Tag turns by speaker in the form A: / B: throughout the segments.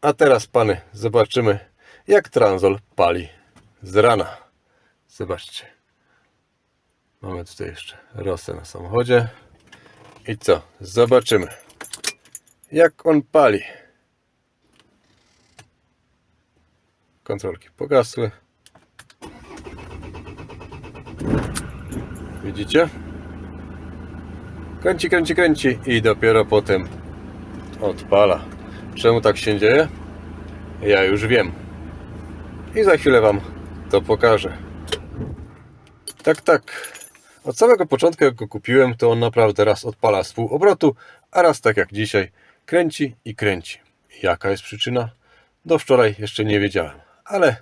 A: A teraz, pany, zobaczymy, jak tranzol pali z rana. Zobaczcie. Mamy tutaj jeszcze rosę na samochodzie. I co? Zobaczymy, jak on pali. Kontrolki pogasły. Widzicie? Kręci, kręci, kręci i dopiero potem odpala. Czemu tak się dzieje? Ja już wiem. I za chwilę Wam to pokażę. Tak, tak. Od samego początku, jak go kupiłem, to on naprawdę raz odpala z pół obrotu, a raz tak jak dzisiaj kręci i kręci. Jaka jest przyczyna? Do wczoraj jeszcze nie wiedziałem, ale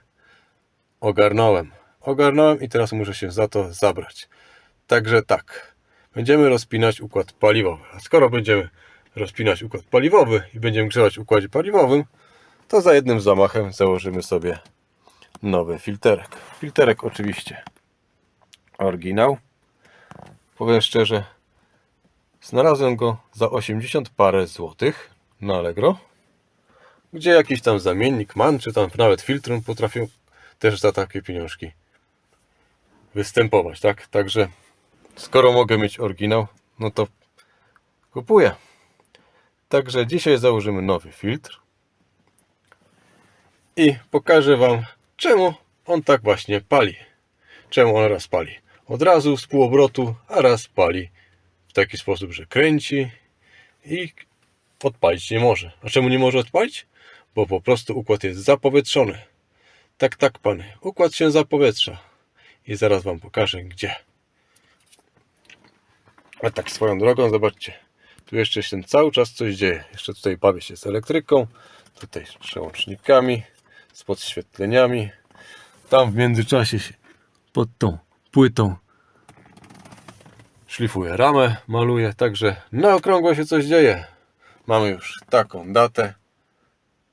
A: ogarnąłem. Ogarnąłem i teraz muszę się za to zabrać. Także tak, będziemy rozpinać układ paliwowy. A skoro będziemy rozpinać układ paliwowy i będziemy grzebać w układzie paliwowym, to za jednym zamachem założymy sobie nowy filterek. Filterek oczywiście oryginał. Powiem szczerze, znalazłem go za 80 parę złotych na Allegro, gdzie jakiś tam zamiennik MAN, czy tam nawet filtr potrafią też za takie pieniążki występować, tak? Także skoro mogę mieć oryginał, no to kupuję. Także dzisiaj założymy nowy filtr i pokażę Wam, czemu on tak właśnie pali. Czemu on raz pali od razu z półobrotu, a raz pali w taki sposób, że kręci i odpalić nie może. A czemu nie może odpalić? Bo po prostu układ jest zapowietrzony. Tak, tak, pany. Układ się zapowietrza. I zaraz Wam pokażę, gdzie. A tak swoją drogą, zobaczcie. Tu jeszcze się cały czas coś dzieje. Jeszcze tutaj bawię się z elektryką. Tutaj z przełącznikami, z podświetleniami. Tam w międzyczasie się pod tą płytą szlifuję ramę, maluję. Także na okrągło się coś dzieje. Mamy już taką datę,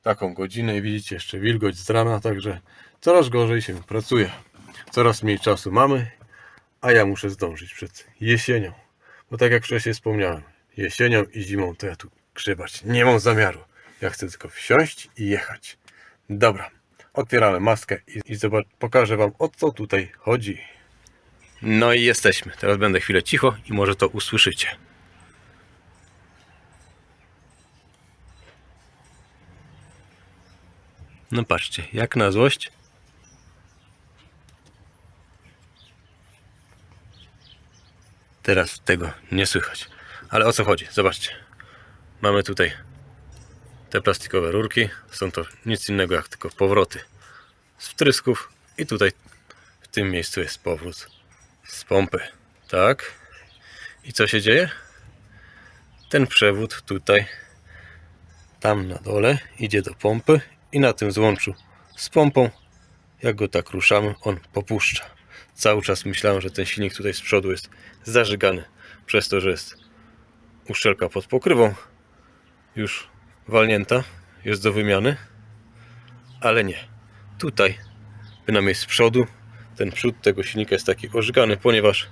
A: taką godzinę i widzicie jeszcze wilgoć z rana, także coraz gorzej się pracuje. Coraz mniej czasu mamy, a ja muszę zdążyć przed jesienią. Bo tak jak wcześniej wspomniałem, jesienią i zimą to ja tu grzebać nie mam zamiaru. Ja chcę tylko wsiąść i jechać. Dobra, otwieramy maskę i, i zobacz, pokażę Wam o co tutaj chodzi. No i jesteśmy. Teraz będę chwilę cicho i może to usłyszycie. No patrzcie, jak na złość. Teraz tego nie słychać. Ale o co chodzi? Zobaczcie. Mamy tutaj te plastikowe rurki. Są to nic innego jak tylko powroty z wtrysków. I tutaj w tym miejscu jest powrót z pompy. Tak. I co się dzieje? Ten przewód tutaj, tam na dole, idzie do pompy i na tym złączu z pompą, jak go tak ruszamy, on popuszcza. Cały czas myślałem, że ten silnik tutaj z przodu jest zażygany przez to, że jest uszczelka pod pokrywą już walnięta, jest do wymiany, ale nie. Tutaj, bynajmniej z przodu, ten przód tego silnika jest taki ożygany, ponieważ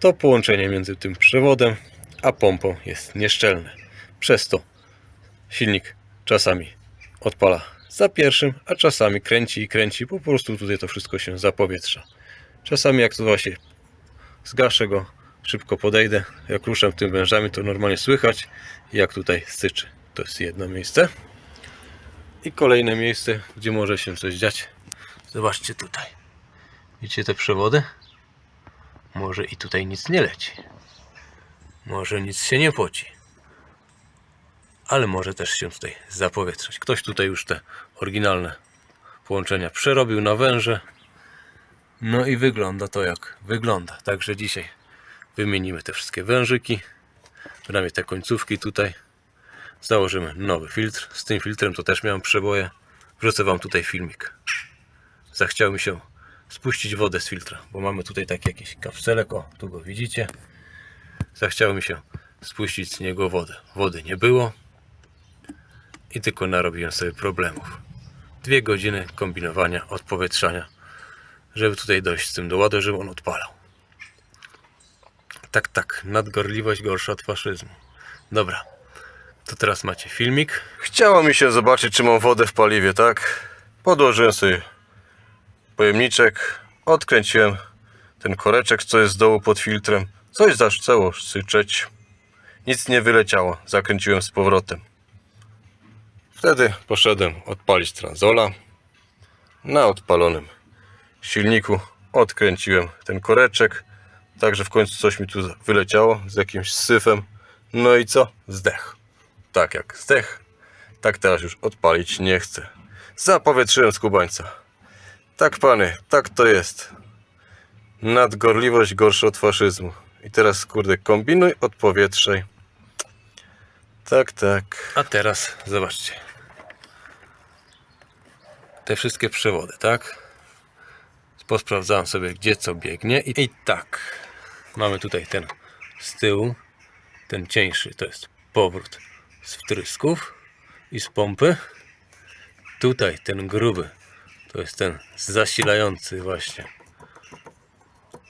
A: to połączenie między tym przewodem a pompą jest nieszczelne. Przez to silnik czasami odpala za pierwszym, a czasami kręci i kręci, po prostu tutaj to wszystko się zapowietrza. Czasami jak to właśnie zgaszę go, szybko podejdę, jak ruszam tym wężami, to normalnie słychać, jak tutaj syczy. To jest jedno miejsce. I kolejne miejsce, gdzie może się coś dziać. Zobaczcie tutaj. Widzicie te przewody? Może i tutaj nic nie leci. Może nic się nie poci. Ale może też się tutaj zapowietrzać. Ktoś tutaj już te oryginalne połączenia przerobił na węże. No i wygląda to jak wygląda. Także dzisiaj wymienimy te wszystkie wężyki. Przynajmniej te końcówki tutaj. Założymy nowy filtr. Z tym filtrem to też miałem przeboje. Wrzucę Wam tutaj filmik. Zachciało mi się spuścić wodę z filtra, bo mamy tutaj taki jakiś kapselek, o tu go widzicie. Zachciało mi się spuścić z niego wodę. Wody nie było i tylko narobiłem sobie problemów. Dwie godziny kombinowania, odpowietrzania, żeby tutaj dojść z tym do ładu, żeby on odpalał. Tak, tak, nadgorliwość gorsza od faszyzmu. Dobra, To teraz macie filmik.
B: Chciało mi się zobaczyć, czy mam wodę w paliwie, tak? Podłożyłem sobie pojemniczek, odkręciłem ten koreczek, co jest z dołu pod filtrem. Coś zaczęło syczeć. Nic nie wyleciało. Zakręciłem z powrotem. Wtedy poszedłem odpalić transola. Na odpalonym silniku odkręciłem ten koreczek. Także w końcu coś mi tu wyleciało z jakimś syfem. No i co? Zdech. Tak jak zdech, tak teraz już odpalić nie chcę. Zapowietrzyłem skubańca. Tak pany, tak to jest. Nadgorliwość gorsza od faszyzmu. I teraz kurde kombinuj, odpowietrzaj. Tak, tak.
A: A teraz zobaczcie. Te wszystkie przewody, tak? Posprawdzałem sobie, gdzie co biegnie. I, I tak. Mamy tutaj ten z tyłu. Ten cieńszy to jest powrót z wtrysków i z pompy. Tutaj ten gruby to jest ten zasilający właśnie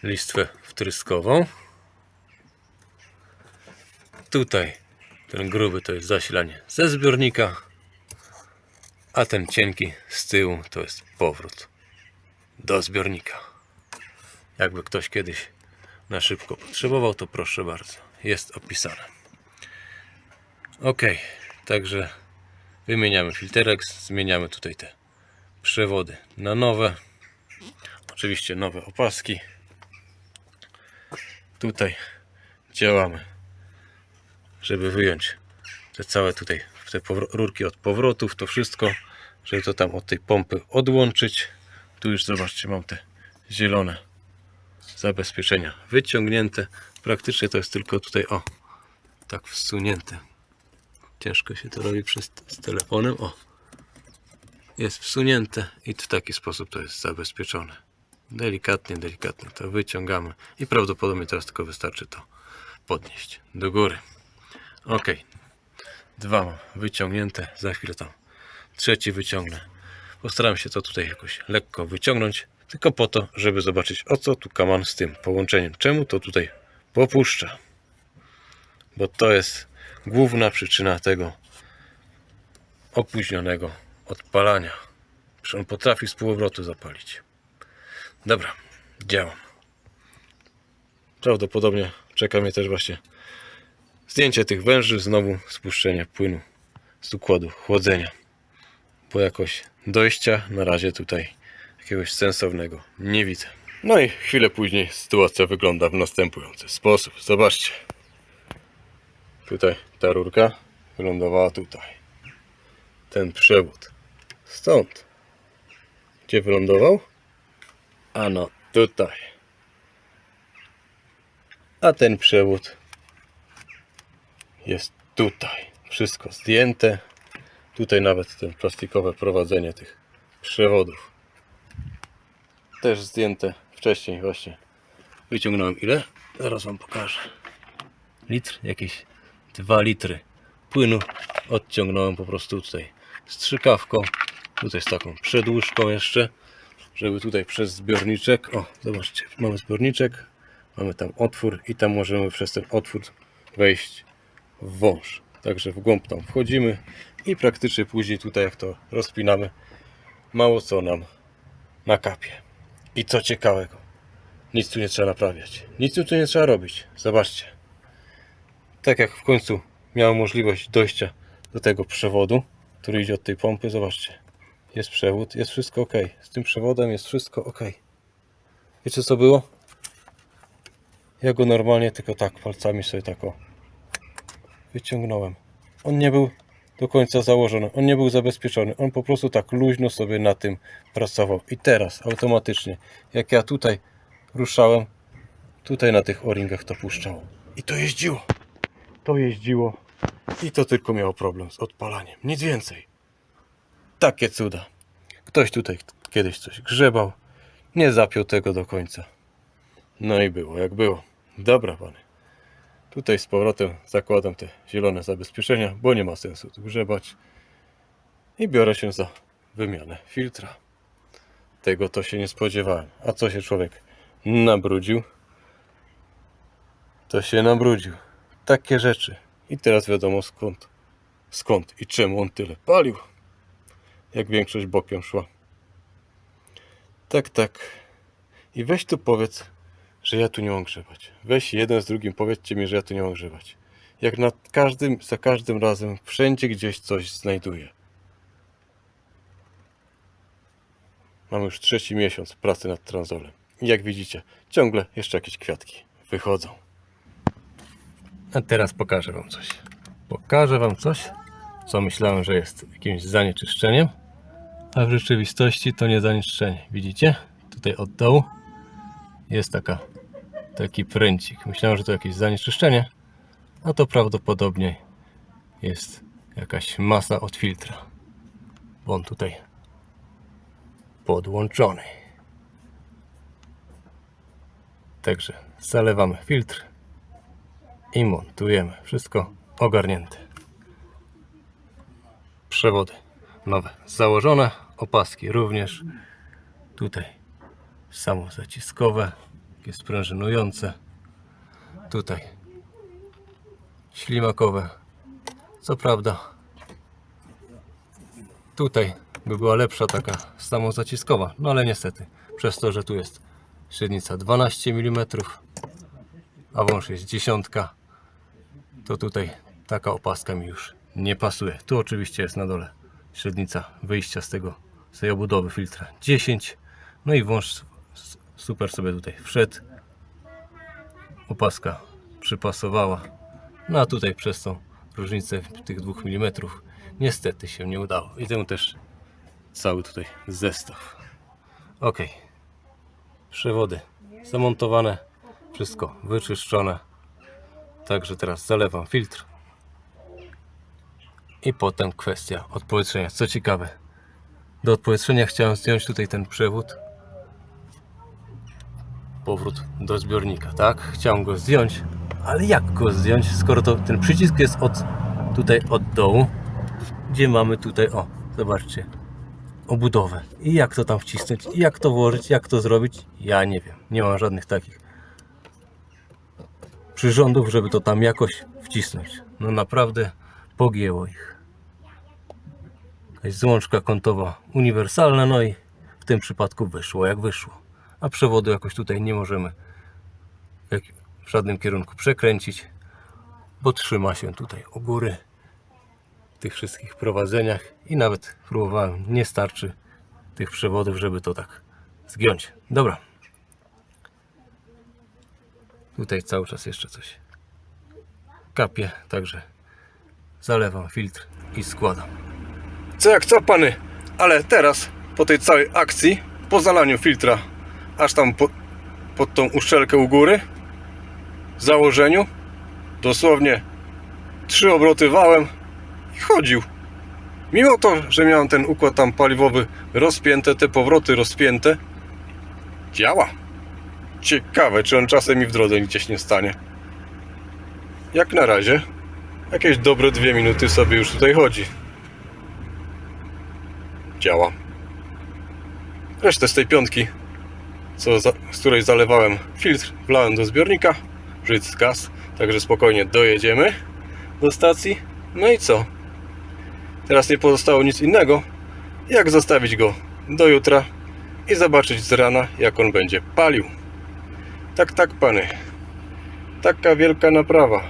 A: listwę wtryskową. Tutaj ten gruby to jest zasilanie ze zbiornika, a ten cienki z tyłu to jest powrót do zbiornika. Jakby ktoś kiedyś na szybko potrzebował, to proszę bardzo, jest opisane. Ok, także wymieniamy filterek, zmieniamy tutaj te przewody na nowe. Oczywiście nowe opaski. Tutaj działamy żeby wyjąć te całe tutaj te rurki od powrotów, to wszystko, żeby to tam od tej pompy odłączyć. Tu już zobaczcie, mam te zielone zabezpieczenia wyciągnięte. Praktycznie to jest tylko tutaj, o, tak wsunięte. Ciężko się to robi przez, z telefonem, o. Jest wsunięte i w taki sposób to jest zabezpieczone. Delikatnie, delikatnie to wyciągamy i prawdopodobnie teraz tylko wystarczy to podnieść do góry. Ok. Dwa mam wyciągnięte. Za chwilę tam trzeci wyciągnę. Postaram się to tutaj jakoś lekko wyciągnąć. Tylko po to, żeby zobaczyć o co tu kaman z tym połączeniem. Czemu to tutaj popuszcza. Bo to jest główna przyczyna tego opóźnionego odpalania. Przecież on potrafi z półobrotu zapalić. Dobra, działam. Prawdopodobnie czeka mnie też właśnie zdjęcie tych węży, znowu spuszczenie płynu z układu chłodzenia. Bo jakoś dojścia na razie tutaj jakiegoś sensownego nie widzę. No i chwilę później sytuacja wygląda w następujący sposób. Zobaczcie. Tutaj ta rurka wylądowała tutaj. Ten przewód. Stąd. Gdzie wylądował? Ano tutaj. A ten przewód jest tutaj. Wszystko zdjęte. Tutaj nawet ten plastikowe prowadzenie tych przewodów. Też zdjęte wcześniej właśnie. Wyciągnąłem ile? Zaraz wam pokażę. Litr? Jakieś 2 litry płynu odciągnąłem po prostu tutaj strzykawką. Tutaj z taką przedłużką jeszcze, żeby tutaj przez zbiorniczek. O, zobaczcie, mamy zbiorniczek, mamy tam otwór i tam możemy przez ten otwór wejść w wąż. Także w głąb tam wchodzimy i praktycznie później tutaj jak to rozpinamy, mało co nam nakapie. I co ciekawego, nic tu nie trzeba naprawiać. Nic tu nie trzeba robić. Zobaczcie. Tak jak w końcu miałem możliwość dojścia do tego przewodu, który idzie od tej pompy, zobaczcie. Jest przewód, jest wszystko ok. Z tym przewodem jest wszystko ok. Wiecie co było? Ja go normalnie tylko tak palcami sobie tak o wyciągnąłem. On nie był do końca założony, on nie był zabezpieczony. On po prostu tak luźno sobie na tym pracował. I teraz automatycznie, jak ja tutaj ruszałem, tutaj na tych o-ringach to puszczało. I to jeździło. To jeździło. I to tylko miało problem z odpalaniem. Nic więcej. Takie cuda. Ktoś tutaj kiedyś coś grzebał, nie zapiął tego do końca. No i było jak było. Dobra, pany. Tutaj z powrotem zakładam te zielone zabezpieczenia, bo nie ma sensu grzebać. I biorę się za wymianę filtra. Tego to się nie spodziewałem. A co się człowiek nabrudził? To się nabrudził. Takie rzeczy. I teraz wiadomo skąd skąd i czemu on tyle palił. Jak większość bokiem szła. Tak, tak. I weź tu powiedz, że ja tu nie mam grzebać. Weź jeden z drugim, powiedzcie mi, że ja tu nie mam grzebać. Jak na każdym, za każdym razem, wszędzie gdzieś coś znajduję. Mam już trzeci miesiąc pracy nad transolem. I jak widzicie, ciągle jeszcze jakieś kwiatki wychodzą. A teraz pokażę Wam coś. Pokażę Wam coś, co myślałem, że jest jakimś zanieczyszczeniem, a w rzeczywistości to nie zanieczyszczenie. Widzicie? Tutaj od dołu jest taka, taki pręcik. Myślałem, że to jakieś zanieczyszczenie, a to prawdopodobnie jest jakaś masa od filtra. Bo on tutaj podłączony. Także zalewamy filtr i montujemy. Wszystko ogarnięte. Przewody nowe założone, opaski również. Tutaj samozaciskowe, takie sprężynujące. Tutaj ślimakowe. Co prawda tutaj by była lepsza taka samozaciskowa, no ale niestety przez to, że tu jest średnica 12 mm, a wąż jest dziesiątka, to tutaj taka opaska mi już nie pasuje. Tu oczywiście jest na dole średnica wyjścia z tego, z tej obudowy filtra 10, no i wąż super sobie tutaj wszedł. Opaska przypasowała, no a tutaj przez tą różnicę tych 2 mm niestety się nie udało. I temu też cały tutaj zestaw. Ok. Przewody zamontowane, wszystko wyczyszczone. Także teraz zalewam filtr. I potem kwestia odpowietrzenia. Co ciekawe, do odpowietrzenia chciałem zdjąć tutaj ten przewód. Powrót do zbiornika, tak? Chciałem go zdjąć, ale jak go zdjąć, skoro to ten przycisk jest od tutaj od dołu, gdzie mamy tutaj, o, zobaczcie, obudowę. I jak to tam wcisnąć, i jak to włożyć, jak to zrobić, ja nie wiem. Nie mam żadnych takich przyrządów, żeby to tam jakoś wcisnąć. No naprawdę pogięło ich. Jakaś złączka kątowa uniwersalna, no i w tym przypadku wyszło jak wyszło. A przewodu jakoś tutaj nie możemy w żadnym kierunku przekręcić, bo trzyma się tutaj u góry w tych wszystkich prowadzeniach i nawet próbowałem, nie starczy tych przewodów, żeby to tak zgiąć. Dobra. Tutaj cały czas jeszcze coś kapie, także zalewam filtr i składam. Co jak co pany, ale teraz po tej całej akcji, po zalaniu filtra, aż tam po, pod tą uszczelkę u góry, założeniu, dosłownie trzy obroty wałem i chodził. Mimo to, że miałem ten układ tam paliwowy rozpięte, te powroty rozpięte, działa. Ciekawe, czy on czasem mi w drodze gdzieś nie stanie. Jak na razie, jakieś dobre dwie minuty sobie już tutaj chodzi. Działa. Resztę z tej piątki, co z której zalewałem filtr, wlałem do zbiornika, żyć gaz, także spokojnie dojedziemy do stacji. No i co? Teraz nie pozostało nic innego, jak zostawić go do jutra i zobaczyć z rana, jak on będzie palił. Tak, tak, pany. Taka wielka naprawa.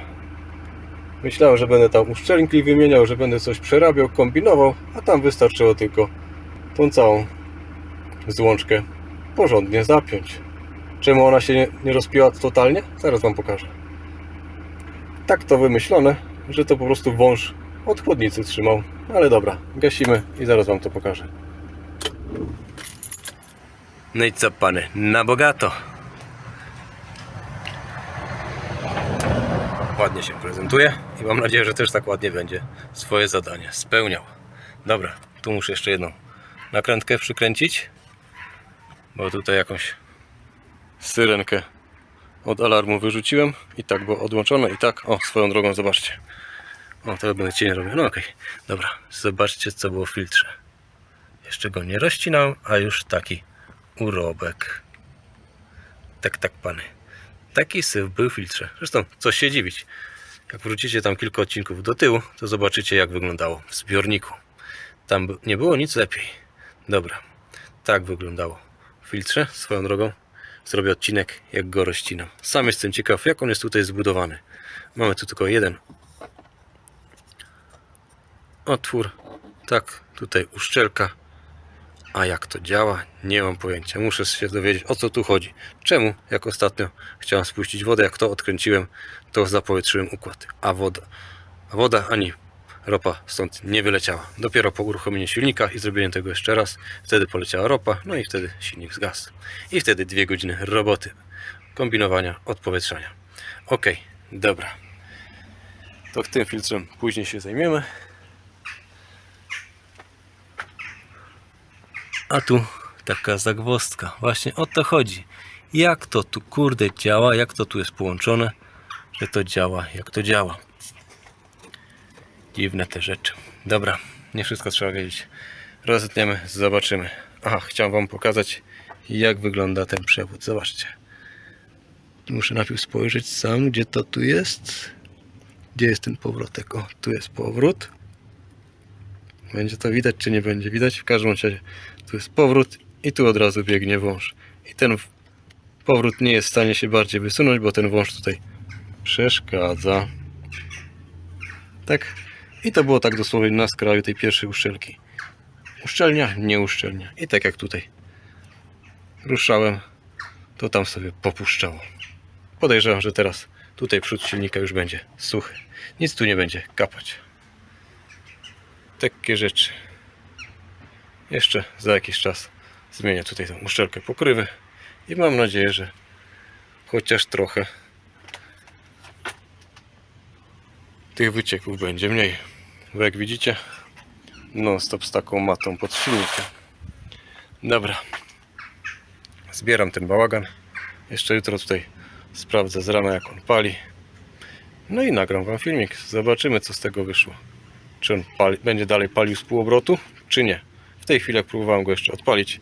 A: Myślałem, że będę tam uszczelniki wymieniał, że będę coś przerabiał, kombinował, a tam wystarczyło tylko tą całą złączkę porządnie zapiąć. Czemu ona się nie, nie rozpiła totalnie? Zaraz Wam pokażę. Tak to wymyślone, że to po prostu wąż od chłodnicy trzymał. Ale dobra, gasimy i zaraz Wam to pokażę. No i co pany, na bogato. Ładnie się prezentuje i mam nadzieję, że też tak ładnie będzie swoje zadanie spełniał. Dobra, tu muszę jeszcze jedną nakrętkę przykręcić, bo tutaj jakąś syrenkę od alarmu wyrzuciłem i tak było odłączone i tak, o swoją drogą zobaczcie. O, to będę cień robił. No okej, dobra, zobaczcie co było w filtrze. Jeszcze go nie rozcinałem, a już taki urobek. Tak, tak, pany. Taki syf był w filtrze. Zresztą, co się dziwić. Jak wrócicie tam kilka odcinków do tyłu, to zobaczycie jak wyglądało w zbiorniku. Tam nie było nic lepiej. Dobra, tak wyglądało filtrze. Swoją drogą zrobię odcinek jak go rozcinam. Sam jestem ciekaw jak on jest tutaj zbudowany. Mamy tu tylko jeden otwór. Tak, tutaj uszczelka. A jak to działa? Nie mam pojęcia. Muszę się dowiedzieć o co tu chodzi. Czemu, jak ostatnio chciałem spuścić wodę, jak to odkręciłem, to zapowietrzyłem układ. A woda, a woda ani ropa stąd nie wyleciała. Dopiero po uruchomieniu silnika i zrobieniu tego jeszcze raz, wtedy poleciała ropa, no i wtedy silnik zgasł. I wtedy dwie godziny roboty, kombinowania, odpowietrzania. Ok, dobra. To tym filtrem później się zajmiemy. A tu taka zagwozdka. Właśnie o to chodzi. Jak to tu kurde działa, jak to tu jest połączone, że to działa, jak to działa. Dziwne te rzeczy. Dobra, nie wszystko trzeba wiedzieć. Rozetniemy, zobaczymy. Aha, chciałem Wam pokazać, jak wygląda ten przewód. Zobaczcie. Muszę najpierw spojrzeć sam, gdzie to tu jest. Gdzie jest ten powrotek? O, tu jest powrót. Będzie to widać, czy nie będzie widać? W każdym razie tu jest powrót i tu od razu biegnie wąż. I ten powrót nie jest w stanie się bardziej wysunąć, bo ten wąż tutaj przeszkadza. Tak. I to było tak dosłownie na skraju tej pierwszej uszczelki. Uszczelnia, nie uszczelnia. I tak jak tutaj ruszałem, to tam sobie popuszczało. Podejrzewam, że teraz tutaj przód silnika już będzie suchy. Nic tu nie będzie kapać. Takie rzeczy. Jeszcze za jakiś czas zmienię tutaj tą uszczelkę pokrywy i mam nadzieję, że chociaż trochę tych wycieków będzie mniej. Bo jak widzicie, non stop z taką matą pod silnikiem. Dobra. Zbieram ten bałagan. Jeszcze jutro tutaj sprawdzę z rana jak on pali. No i nagram wam filmik. Zobaczymy co z tego wyszło. Czy on pali, będzie dalej palił z półobrotu, czy nie. W tej chwili jak próbowałem go jeszcze odpalić,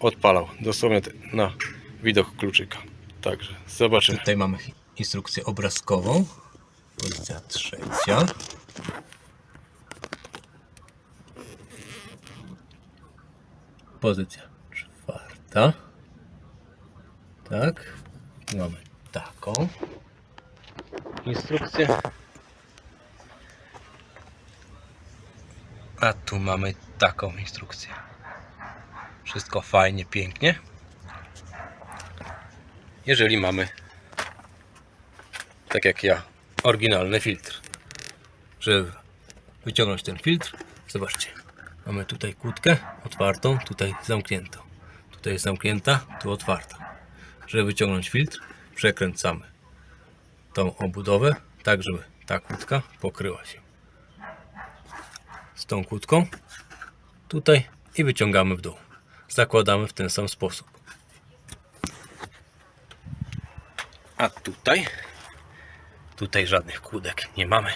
A: odpalał. Dosłownie na widok kluczyka. Także zobaczymy. Tutaj mamy instrukcję obrazkową. Pozycja trzecia. Pozycja czwarta. Tak. Mamy taką instrukcję. A tu mamy taką instrukcję. Wszystko fajnie, pięknie. Jeżeli mamy, tak jak ja, oryginalny filtr. Żeby wyciągnąć ten filtr, zobaczcie. Mamy tutaj kłódkę otwartą, tutaj zamkniętą. Tutaj jest zamknięta, tu otwarta. Żeby wyciągnąć filtr, przekręcamy tą obudowę, tak żeby ta kłódka pokryła się z tą kłódką tutaj i wyciągamy w dół. Zakładamy w ten sam sposób. A tutaj, tutaj żadnych kłódek nie mamy.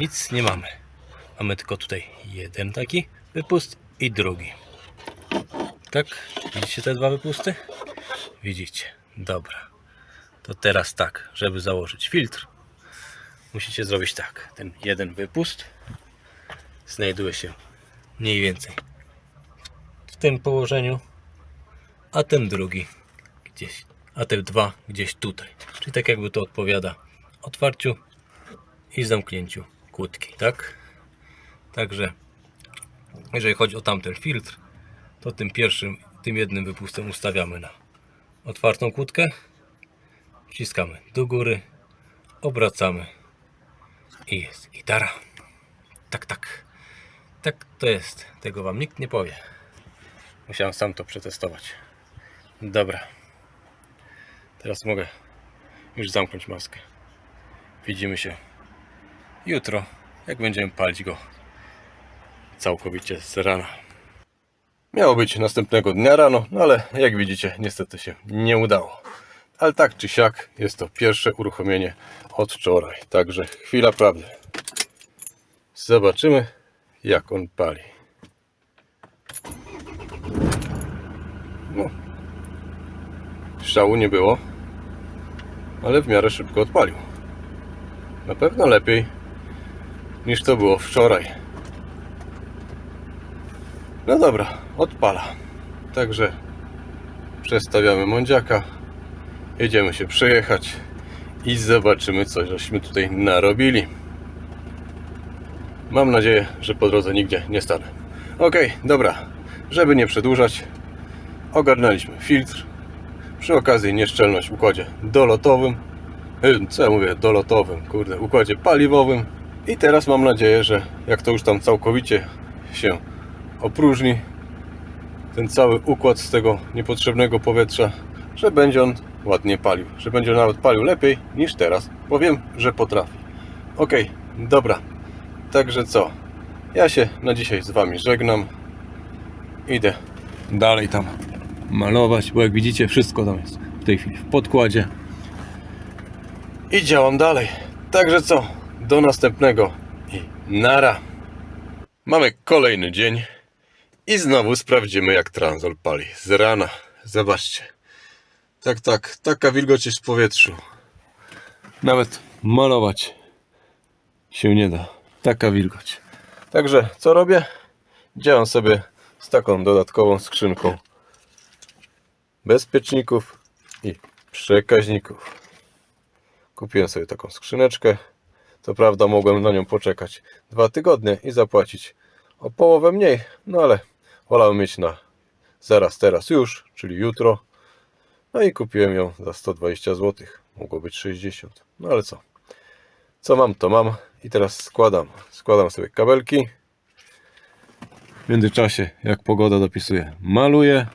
A: Nic nie mamy. Mamy tylko tutaj jeden taki wypust i drugi. Tak? Widzicie te dwa wypusty? Widzicie. Dobra. To teraz tak, żeby założyć filtr, musicie zrobić tak. Ten jeden wypust znajduje się mniej więcej w tym położeniu, a ten drugi gdzieś, a te dwa gdzieś tutaj. Czyli tak jakby to odpowiada otwarciu i zamknięciu kłódki, tak? Także jeżeli chodzi o tamten filtr, to tym pierwszym, tym jednym wypustem ustawiamy na otwartą kłódkę, wciskamy do góry, obracamy i jest gitara. Tak, tak. Tak to jest. Tego wam nikt nie powie. Musiałem sam to przetestować. Dobra. Teraz mogę już zamknąć maskę. Widzimy się jutro, jak będziemy palić go całkowicie z rana. Miało być następnego dnia rano, no ale jak widzicie, niestety się nie udało. Ale tak czy siak, jest to pierwsze uruchomienie od wczoraj. Także chwila prawdy. Zobaczymy, jak on pali. No. Szału nie było, ale w miarę szybko odpalił. na pewno lepiej niż to było wczoraj. No dobra, odpala. Także przestawiamy mądziaka, jedziemy się przejechać i zobaczymy co żeśmy tutaj narobili. Mam nadzieję, że po drodze nigdzie nie stanę. Okej, dobra. Żeby nie przedłużać, ogarnęliśmy filtr. Przy okazji nieszczelność w układzie dolotowym. Co ja mówię, dolotowym, kurde, układzie paliwowym. I teraz mam nadzieję, że jak to już tam całkowicie się opróżni, ten cały układ z tego niepotrzebnego powietrza, że będzie on ładnie palił. Że będzie nawet palił lepiej niż teraz, bo wiem, że potrafi. Okej, dobra. Także co? Ja się na dzisiaj z Wami żegnam. Idę dalej tam malować, bo jak widzicie, wszystko tam jest w tej chwili w podkładzie. I działam dalej. Także co? Do następnego i nara. Mamy kolejny dzień i znowu sprawdzimy, jak tranzol pali z rana. Zobaczcie. Tak, tak, taka wilgoć jest w powietrzu. Nawet malować się nie da. Taka wilgoć. Także co robię? Działam sobie z taką dodatkową skrzynką bezpieczników i przekaźników. Kupiłem sobie taką skrzyneczkę. Co prawda mogłem na nią poczekać dwa tygodnie i zapłacić o połowę mniej, no ale wolałem mieć na zaraz teraz już, czyli jutro. No i kupiłem ją za 120 zł. Mogło być 60. No ale co? Co mam, to mam. I teraz składam. Składam sobie kabelki. W międzyczasie, jak pogoda dopisuje, maluję.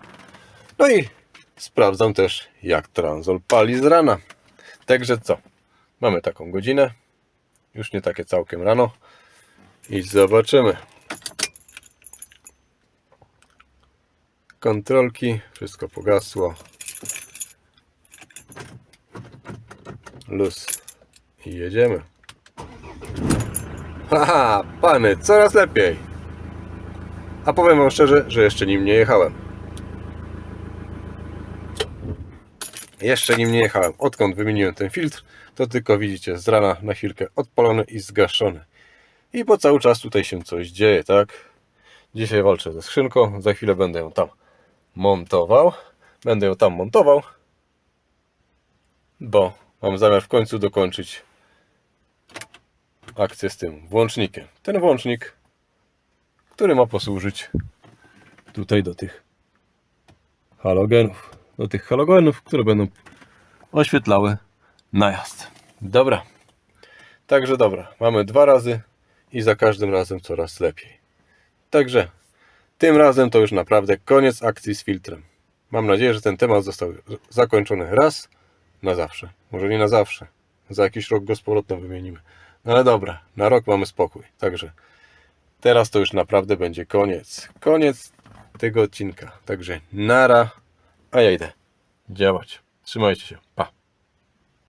A: No i sprawdzam też, jak tranzol pali z rana. Także co? Mamy taką godzinę. Już nie takie całkiem rano. I zobaczymy. Kontrolki. Wszystko pogasło. Luz. I jedziemy. Haha, pany, coraz lepiej. A powiem wam szczerze, że jeszcze nim nie jechałem. Jeszcze nim nie jechałem. Odkąd wymieniłem ten filtr, to tylko widzicie z rana na chwilkę odpalony i zgaszony. I po cały czas tutaj się coś dzieje, tak? Dzisiaj walczę ze skrzynką, za chwilę będę ją tam montował. Będę ją tam montował, bo mam zamiar w końcu dokończyć akcję z tym włącznikiem. Ten włącznik, który ma posłużyć tutaj do tych halogenów. Do tych halogenów, które będą oświetlały najazd. Dobra. Także dobra. Mamy dwa razy i za każdym razem coraz lepiej. Także tym razem to już naprawdę koniec akcji z filtrem. Mam nadzieję, że ten temat został zakończony raz na zawsze. Może nie na zawsze. Za jakiś rok go z powrotem wymienimy. No ale dobra, na rok mamy spokój. Także teraz to już naprawdę będzie koniec. Koniec tego odcinka. Także nara, a ja idę działać. Trzymajcie się. Pa.